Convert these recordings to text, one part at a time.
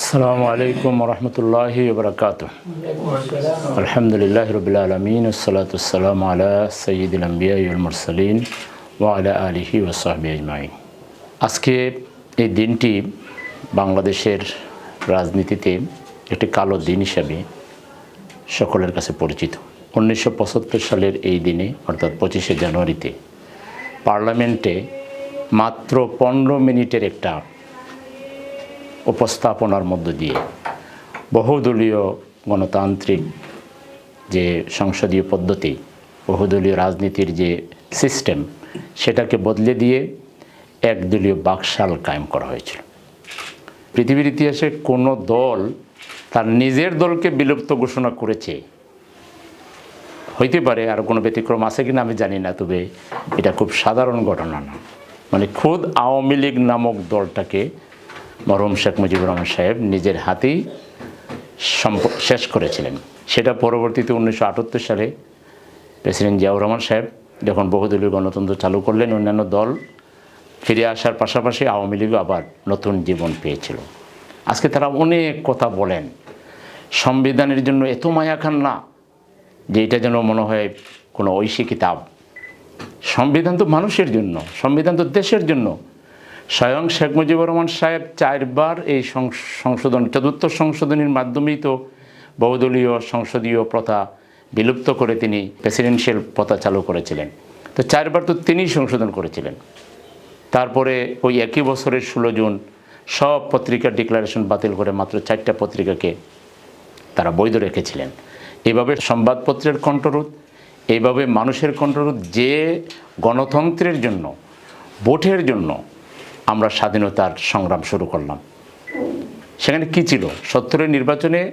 السلام عليكم ورحمة الله وبركاته الحمد لله رب العالمين والصلاة والسلام على سيد الأنبياء والمرسلين وعلى آله وصحبه أجمعين আজকে এই দিনটি বাংলাদেশের রাজনীতিতে একটি কালো দিন হিসাবে সকলের কাছে পরিচিত উনিশশো পঁচাত্তর সালের এই দিনে অর্থাৎ পঁচিশে জানুয়ারিতে পার্লামেন্টে মাত্র পনেরো মিনিটের একটা উপস্থাপনার মধ্য দিয়ে বহুদলীয় গণতান্ত্রিক যে সংসদীয় পদ্ধতি, বহুদলীয় রাজনীতির যে সিস্টেম, সেটাকে বদলে দিয়ে একদলীয় বাকশাল কায়েম করা হয়েছিল। পৃথিবীর ইতিহাসে কোনো দল তার নিজের দলকে বিলুপ্ত ঘোষণা করেছে। হইতে পারে আর কোনো ব্যতিক্রম আছে কিনা আমি জানি না, তবে এটা খুব সাধারণ ঘটনা না। মানে খুদ আওয়ামী লীগ নামক দলটাকে মরহুম শেখ মুজিবুর রহমান সাহেব নিজের হাতেই শেষ করেছিলেন। সেটা পরবর্তীতে উনিশশো আটাত্তর সালে প্রেসিডেন্ট জিয়াউর রহমান সাহেব যখন বহুদলীয় গণতন্ত্র চালু করলেন, অন্যান্য দল ফিরে আসার পাশাপাশি আওয়ামী লীগও আবার নতুন জীবন পেয়েছিল। আজকে তারা অনেক কথা বলেন। সংবিধানের জন্য এত মায়া খান না যে এটা যেন মনে হয় কোনো ঐশী কিতাব। সংবিধান তো মানুষের জন্য, সংবিধান তো দেশের জন্য। স্বয়ং শেখ মুজিবুর রহমান সাহেব চারবার এই সংশোধন, চতুর্থ সংশোধনীর মাধ্যমেই তো বহুদলীয় সংসদীয় প্রথা বিলুপ্ত করে তিনি প্রেসিডেন্সিয়াল প্রথা চালু করেছিলেন। তো চারবার তো তিনিই সংশোধন করেছিলেন। তারপরে ওই একই বছরের ষোলো জুন সব পত্রিকার ডিক্লারেশন বাতিল করে মাত্র চারটা পত্রিকাকে তারা বৈধ রেখেছিলেন। এইভাবে সংবাদপত্রের কণ্ঠরোধ এইভাবে মানুষের কণ্ঠরোধ, যে গণতন্ত্রের জন্য, ভোটের জন্য আমরা স্বাধীনতার সংগ্রাম শুরু করলাম। সেখানে কি ছিল? সত্তরের নির্বাচনে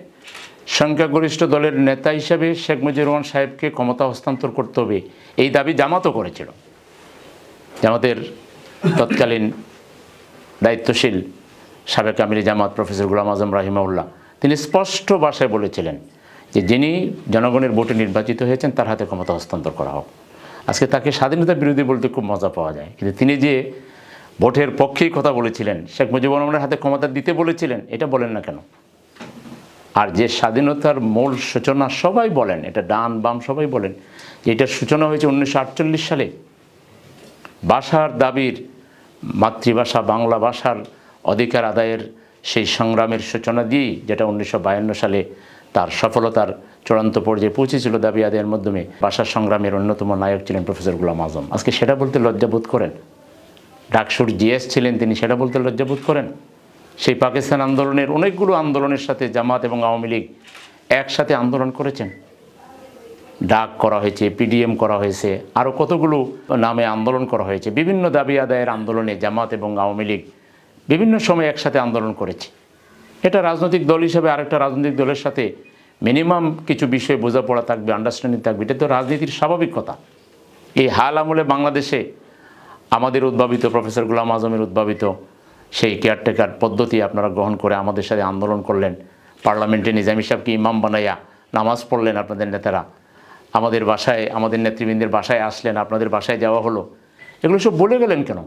সংখ্যাগরিষ্ঠ দলের নেতা হিসেবে শেখ মুজিবুর রহমান সাহেবকে ক্ষমতা হস্তান্তর করতে হবে, এই দাবি জামাতও করেছিল। জামাতের তৎকালীন দায়িত্বশীল সাবেক আমির জামাত প্রফেসর গুলাম আজম রাহিমাউল্লাহ, তিনি স্পষ্ট ভাষায় বলেছিলেন যে যিনি জনগণের ভোটে নির্বাচিত হয়েছেন, তার হাতে ক্ষমতা হস্তান্তর করা হোক। আজকে তাকে স্বাধীনতা বিরোধী বলতে খুব মজা পাওয়া যায়। কিন্তু তিনি যে ভোটের পক্ষেই কথা বলেছিলেন। শেখ মুজিবুর রহমানের হাতে ক্ষমতা দিতে বলেছিলেন, এটা বলেন না কেন? আর যে স্বাধীনতার মূল সূচনা সবাই বলেন, এটা ডান বাম সবাই বলেন এটার সূচনা হয়েছে উনিশশো আটচল্লিশ সালে। ভাষার দাবির মাতৃভাষা বাংলা ভাষার অধিকার আদায়ের সেই সংগ্রামের সূচনা দিয়েই যেটা উনিশশো বায়ান্ন সালে তার সফলতার চূড়ান্ত পর্যায়ে পৌঁছেছিল দাবি আদায়ের মাধ্যমে ভাষা সংগ্রামের অন্যতম নায়ক ছিলেন প্রফেসর গুলাম আজম। আজকে সেটা বলতে লজ্জাবোধ করেন? ডাকসুর জিএস ছিলেন তিনি, সেটা বলতে লজ্জাবোধ করেন? সেই পাকিস্তান আন্দোলনের অনেকগুলো আন্দোলনের সাথে জামাত এবং আওয়ামী লীগ একসাথে আন্দোলন করেছেন। ডাক করা হয়েছে, পিডিএম করা হয়েছে আরও কতগুলো নামে আন্দোলন করা হয়েছে। বিভিন্ন দাবি আদায়ের আন্দোলনে জামাত এবং আওয়ামী লীগ বিভিন্ন সময় একসাথে আন্দোলন করেছে। এটা রাজনৈতিক দল হিসেবে আরেকটা রাজনৈতিক দলের সাথে মিনিমাম কিছু বিষয়ে বোঝাপড়া থাকবে আন্ডারস্ট্যান্ডিং থাকবে। এটা তো রাজনীতির স্বাভাবিক কথা। এই হাল আমলে বাংলাদেশে আমাদের উদ্ভাবিত, প্রফেসর গুলাম আজমের উদ্ভাবিত সেই কেয়ারটেকার পদ্ধতি আপনারা গ্রহণ করে আমাদের সাথে আন্দোলন করলেন। পার্লামেন্টে নিজামী সাহেবকে ইমাম বানাইয়া নামাজ পড়লেন আপনাদের নেতারা। আমাদের বাসায়, আমাদের নেতৃবৃন্দের বাসায় আসলেন, আপনাদের বাসায় যাওয়া হলো। এগুলো সব বলে গেলেন কেন?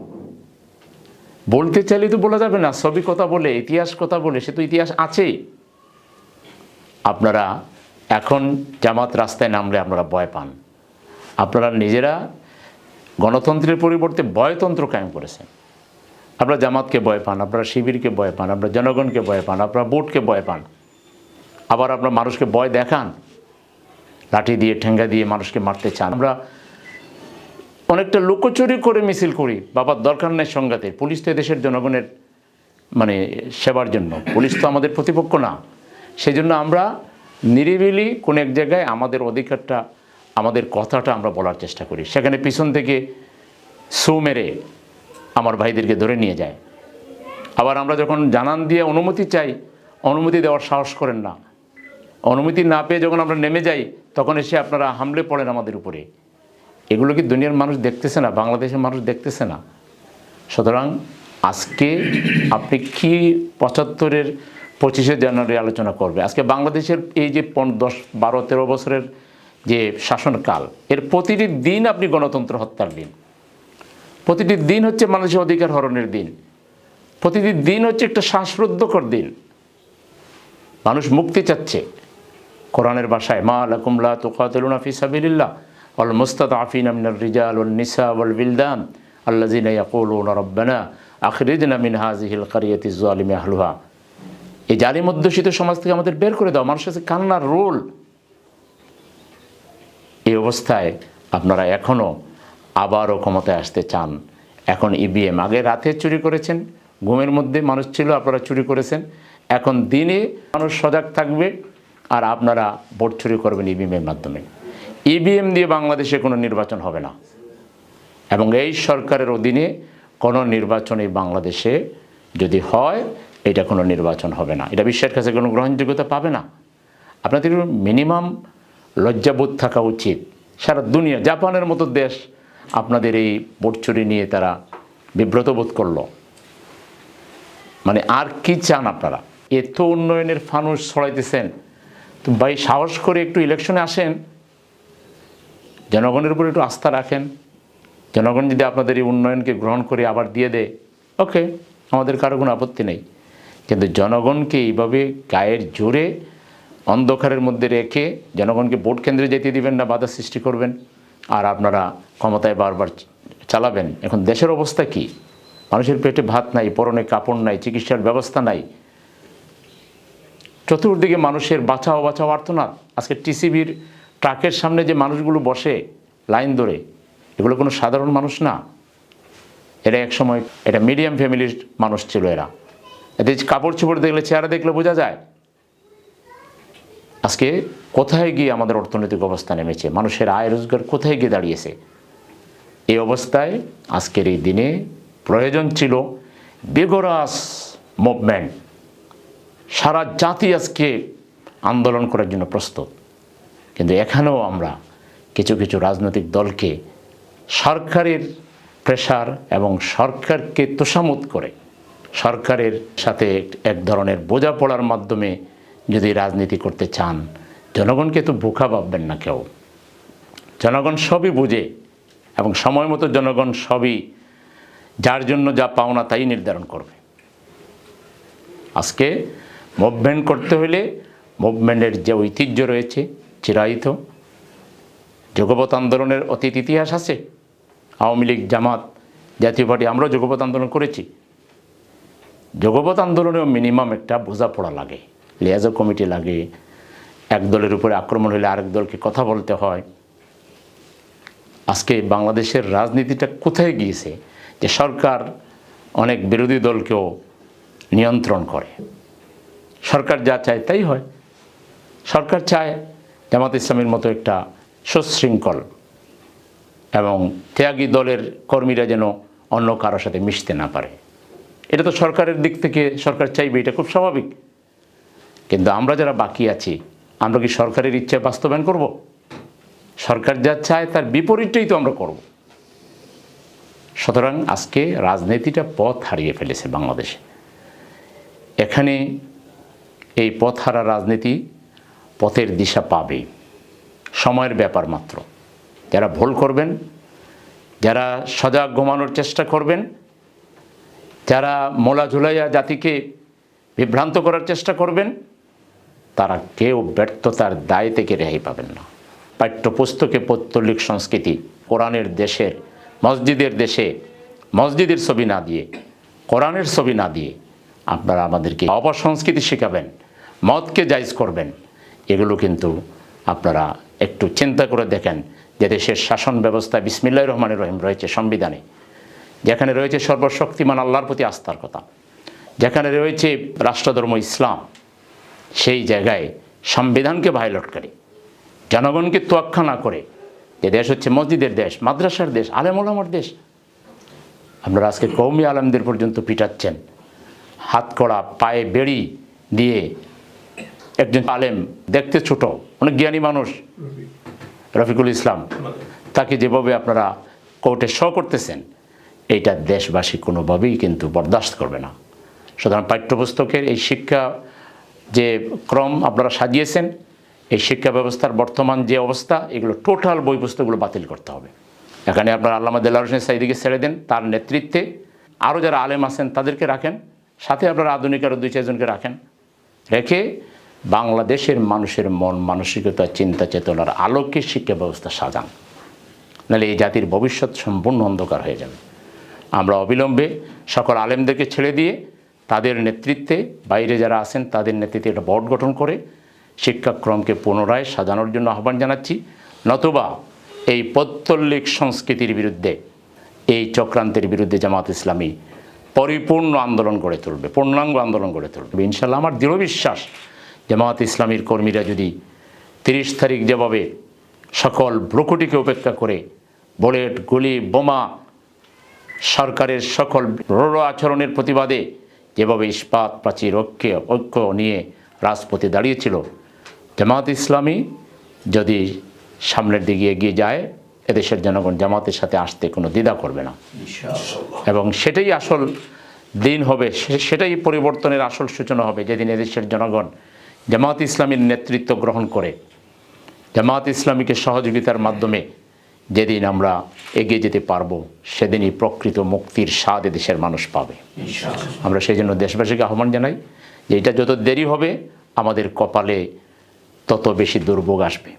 বলতে চাইলে তো বলা যাবে না সবই কথা বলে, ইতিহাস কথা বলে, সে তো ইতিহাস আছেই। আপনারা এখন জামাত রাস্তায় নামলে আপনারা ভয় পান। আপনারা নিজেরা গণতন্ত্রের পরিবর্তে ভয়তন্ত্র কায়েম করেছেন। আপনারা জামাতকে ভয় পান, আপনারা শিবিরকে ভয় পান, আপনারা জনগণকে ভয় পান, আপনারা বোটকে ভয় পান। আবার আপনারা মানুষকে ভয় দেখান। লাঠি দিয়ে, ঠেঙ্গা দিয়ে মানুষকে মারতে চান। আমরা অনেকটা লুকোচুরি করে মিছিল করি, বাবার দরকার নেই সংঘাতের পুলিশ তো দেশের জনগণের মানে সেবার জন্য। পুলিশ তো আমাদের প্রতিপক্ষ না। সেই জন্য আমরা নিরিবিলি কোন এক জায়গায় আমাদের অধিকারটা আমাদের কথাটা আমরা বলার চেষ্টা করি। সেখানে পিছন থেকে সু মেরে আমার ভাইদেরকে ধরে নিয়ে যায়। আবার আমরা যখন জানান দিয়ে অনুমতি চাই, অনুমতি দেওয়ার সাহস করেন না। অনুমতি না পেয়ে যখন আমরা নেমে যাই, তখন এসে আপনারা হামলে পড়েন আমাদের উপরে। এগুলো কি দুনিয়ার মানুষ দেখতেছে না, বাংলাদেশের মানুষ দেখতেছে না? সুতরাং আজকে আপনি কি পঁচাত্তরের পঁচিশে জানুয়ারি আলোচনা করবে? আজকে বাংলাদেশের এই যে দশ, বারো, তেরো বছরের যে শাসনকাল, এর প্রতিটি দিন আপনি গণতন্ত্র হত্যার দিন। প্রতিটি দিন হচ্ছে মানুষের অধিকার হরণের দিন। প্রতিটি দিন হচ্ছে একটা শ্বাসরুদ্ধকর দিন। মানুষ মুক্তি চাচ্ছে। কোরআনের বাসায় মা লাকুমলা তুকাতিলুনা ফি সাবিলিল্লাহ ওয়াল মুস্তাদআফিনা মিনার রিজাল ওয়াল নিসা ওয়াল বিলদান আল্লাযিনা ইয়াকুলুনা রাব্বানা আখরিজনা মিন হাযিহিল কারিয়াতি যালিমি আহলুহা। এই জালিম অধ্যুষিত সমাজ থেকে আমাদের বের করে দাও। মানুষের কান্নার রোল এই অবস্থায় আপনারা এখনও আবারও ক্ষমতায় আসতে চান। এখন ইভিএম আগে রাতে চুরি করেছেন, ঘুমের মধ্যে মানুষ ছিল, আপনারা চুরি করেছেন। এখন দিনে মানুষ সজাগ থাকবে আর আপনারা ভোট চুরি করবেন ইভিএমের মাধ্যমে। ইভিএম দিয়ে বাংলাদেশে কোনো নির্বাচন হবে না। এবং এই সরকারের অধীনে কোনো নির্বাচনই বাংলাদেশে যদি হয়, এটা কোনো নির্বাচন হবে না। এটা বিশ্বের কাছে কোনো গ্রহণযোগ্যতা পাবে না। আপনাদের মিনিমাম লজ্জাবোধ থাকা উচিত। সারা দুনিয়া, জাপানের মতো দেশ আপনাদের এই ভোট চুরি নিয়ে তারা বিব্রত বোধ করল। মানে আর কি চান আপনারা? এত উন্নয়নের ফানুস ছড়াইতেছেন। তো ভাই, সাহস করে একটু ইলেকশনে আসেন। জনগণের উপর একটু আস্থা রাখেন। জনগণ যদি আপনাদের এই উন্নয়নকে গ্রহণ করে আবার দিয়ে দেয়, ওকে, আমাদের কারও কোনো আপত্তি নেই। কিন্তু জনগণকে এইভাবে গায়ের জোরে অন্ধকারের মধ্যে রেখে জনগণকে ভোট কেন্দ্রে যেতে দিবেন না, বাধা সৃষ্টি করবেন। আর আপনারা ক্ষমতায় বারবার চালাবেন। এখন দেশের অবস্থা কি? মানুষের পেটে ভাত নাই, পরনে কাপড় নাই, চিকিৎসার ব্যবস্থা নাই। চতুর্দিকে মানুষের বাঁচাও বাঁচাও আর্তনাদ। আজকে টিসিবির ট্রাকের সামনে যে মানুষগুলো বসে লাইন ধরে, এগুলো কোনো সাধারণ মানুষ না। এরা এক সময়, এটা মিডিয়াম ফ্যামিলির মানুষ ছিল এরা। এদের কাপড় চোপড় দেখলে, চেহারা দেখলে বোঝা যায় আজকে কোথায় গিয়ে আমাদের অর্থনৈতিক অবস্থা নেমেছে? মানুষের আয় রোজগার কোথায় গিয়ে দাঁড়িয়েছে? এই অবস্থায় আজকের এই দিনে প্রয়োজন ছিল বেগরাস মুভমেন্ট। সারা জাতি আজকে আন্দোলন করার জন্য প্রস্তুত। কিন্তু এখানেও আমরা কিছু কিছু রাজনৈতিক দলকে সরকারের প্রেশার এবং সরকারকে তোষামত করে, সরকারের সাথে এক ধরনের বোঝাপড়ার মাধ্যমে যদি রাজনীতি করতে চান, জনগণকে তো বোকা ভাববেন না কেউ। জনগণ সবই বুঝে এবং সময় মতো জনগণ সবই যার জন্য যা পাওনা তাই নির্ধারণ করবে। আজকে মুভমেন্ট করতে হলে মুভমেন্টের যে ঐতিহ্য রয়েছে, চিরায়িত যুগপথ আন্দোলনের অতীত ইতিহাস আছে। আওয়ামী লীগ, জামাত, জাতীয় পার্টি, আমরাও যুগপথ আন্দোলন করেছি। যুগপথ আন্দোলনেও মিনিমাম একটা বোঝাপড়া লাগে। লিয়াজো কমিটি লাগে, এক দলের উপরে আক্রমণ হলে আরেক দলকে কথা বলতে হয়। আজকে বাংলাদেশের রাজনীতিটা কোথায় গিয়েছে? যে সরকার অনেক বিরোধী দলকেও নিয়ন্ত্রণ করে। সরকার যা চায় তাই হয়। সরকার চায় জামাত ইসলামের মতো একটা সুশৃঙ্খল এবং ত্যাগী দলের কর্মীরা যেন অন্য কারোর সাথে মিশতে না পারে। এটা তো সরকারের দিক থেকে সরকার চাইবে, এটা খুব স্বাভাবিক। কিন্তু আমরা যারা বাকি আছি, আমরা কি সরকারের ইচ্ছে বাস্তবায়ন করব? সরকার যা চায় তার বিপরীতটাই তো আমরা করব। সুতরাং আজকে রাজনীতিটা পথ হারিয়ে ফেলেছে বাংলাদেশে। এখানে এই পথ হারা রাজনীতি পথের দিশা পাবে। সময়ের ব্যাপার মাত্র। যারা ভুল করবেন, যারা সজাগ ঘুমানোর চেষ্টা করবেন, যারা মোলা ঝুলাইয়া জাতিকে বিভ্রান্ত করার চেষ্টা করবেন তারা কেউ ব্যর্থতার দায় থেকে রেহাই পাবেন না। পাঠ্যপুস্তকে পৌত্তলিক সংস্কৃতি কোরআনের দেশের মসজিদের দেশে, মসজিদের ছবি না দিয়ে, কোরআনের ছবি না দিয়ে আপনারা আমাদেরকে অপসংস্কৃতি শেখাবেন মদকে জায়জ করবেন। এগুলো কিন্তু আপনারা একটু চিন্তা করে দেখেন যে দেশের শাসন ব্যবস্থা বিসমিল্লাহ রহমানের রহিম রয়েছে সংবিধানে, যেখানে রয়েছে সর্বশক্তিমান আল্লাহর প্রতি আস্থার কথা, যেখানে রয়েছে রাষ্ট্রধর্ম ইসলাম সেই জায়গায় সংবিধানকে ভায়োলেট করে, জনগণকে তোয়াক্কা না করে। যে দেশ হচ্ছে মসজিদের দেশ, মাদ্রাসার দেশ, আলেম আলেমুলামার দেশ। আপনারা আজকে কৌমি আলমদের পর্যন্ত পিটাচ্ছেন। হাত কড়া, পায়ে বেড়ি দিয়ে একজন আলেম দেখতে ছোট, অনেক জ্ঞানী মানুষ, রফিকুল ইসলাম, তাকে যেভাবে আপনারা কোর্টে শ করতেছেন, এইটা দেশবাসী কোনোভাবেই কিন্তু বরদাস্ত করবে না। সুতরাং পাঠ্যপুস্তকের এই শিক্ষা যে ক্রম আপনারা সাজিয়েছেন, এই শিক্ষা ব্যবস্থার বর্তমান যে অবস্থা, এগুলো টোটাল বই পুস্তকগুলো বাতিল করতে হবে। এখানে আপনারা আল্লামা দেল্লা হোসেন সাইদিকে ছেড়ে দেন, তার নেতৃত্বে আরও যারা আলেম আছেন তাদেরকে রাখেন, সাথে আপনারা আধুনিক আরও দুই চারজনকে রাখেন। রেখে বাংলাদেশের মানুষের মন, মানসিকতা, চিন্তা, চেতনার আলোকে শিক্ষা ব্যবস্থা সাজান। নাহলে এই জাতির ভবিষ্যৎ সম্পূর্ণ অন্ধকার হয়ে যাবে। আমরা অবিলম্বে সকল আলেমদেরকে ছেড়ে দিয়ে তাদের নেতৃত্বে বাইরে যারা আছেন, তাদের নেতৃত্বে একটা বোর্ড গঠন করে শিক্ষাক্রমকে পুনরায় সাজানোর জন্য আহ্বান জানাচ্ছি। নতুবা এই পত্তল্লিক সংস্কৃতির বিরুদ্ধে, এই চক্রান্তের বিরুদ্ধে জামাত ইসলামী পরিপূর্ণ আন্দোলন গড়ে তুলবে, পূর্ণাঙ্গ আন্দোলন গড়ে তুলবে। ইনশাল্লাহ আমার দৃঢ় বিশ্বাস, জামাত ইসলামীর কর্মীরা যদি তিরিশ তারিখ যেভাবে সকল ব্রুকুটিকে উপেক্ষা করে বুলেট, গুলি, বোমা, সরকারের সকল রোড় আচরণের প্রতিবাদে যেভাবে ইস্পাত প্রাচীর ঐক্য ঐক্য নিয়ে রাজপথে দাঁড়িয়েছিল জামাত ইসলামী যদি সামনের দিকে এগিয়ে যায় এদেশের জনগণ জামাতের সাথে আসতে কোনো দ্বিধা করবে না। এবং সেটাই আসল দিন হবে সে- সেটাই পরিবর্তনের আসল সূচনা হবে যেদিন এদেশের জনগণ জামাত ইসলামীর নেতৃত্ব গ্রহণ করে। জামাত ইসলামীকে সহযোগিতার মাধ্যমে যেদিন আমরা এগিয়ে যেতে পারব সেদিনই প্রকৃত মুক্তির স্বাদ দেশের মানুষ পাবে। আমরা সেই জন্য দেশবাসীকে আহ্বান জানাই যে এটা যত দেরি হবে আমাদের কপালে তত বেশি দুর্ভোগ আসবে।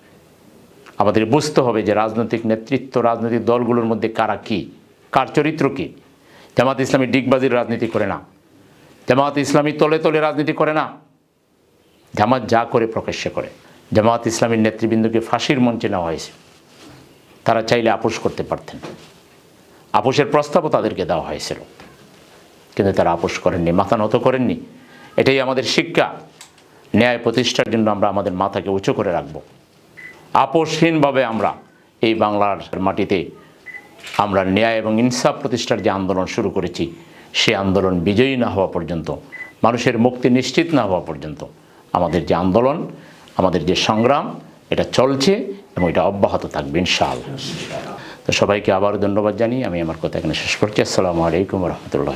আমাদের বুঝতে হবে যে রাজনৈতিক নেতৃত্ব রাজনৈতিক দলগুলোর মধ্যে কারা কী? কার চরিত্র কী? জামাত ইসলামী ডিগবাজির রাজনীতি করে না। জামাত ইসলামী তলে তলে রাজনীতি করে না। জামাত যা করে প্রকাশ্যে করে। জামাত ইসলামীর নেতৃবৃন্দকে ফাঁসির মঞ্চে নেওয়া হয়েছে। তারা চাইলে আপোষ করতে পারতেন। আপোষের প্রস্তাবও তাদেরকে দেওয়া হয়েছিল। কিন্তু তারা আপোষ করেননি, মাথা নত করেননি। এটাই আমাদের শিক্ষা। ন্যায় প্রতিষ্ঠার জন্য আমরা আমাদের মাথাকে উঁচু করে রাখব। আপোষহীনভাবে আমরা এই বাংলার মাটিতে আমরা ন্যায় এবং ইনসাফ প্রতিষ্ঠার যে আন্দোলন শুরু করেছি, সে আন্দোলন বিজয়ী না হওয়া পর্যন্ত, মানুষের মুক্তি নিশ্চিত না হওয়া পর্যন্ত আমাদের যে আন্দোলন, আমাদের যে সংগ্রাম, এটা চলছে এবং এটা অব্যাহত থাকবে ইনশাল তো সবাইকে আবারও ধন্যবাদ জানিয়ে আমি আমার কথা এখানে শেষ করছি। আসসালামু আলাইকুম রহমতুল্লাহ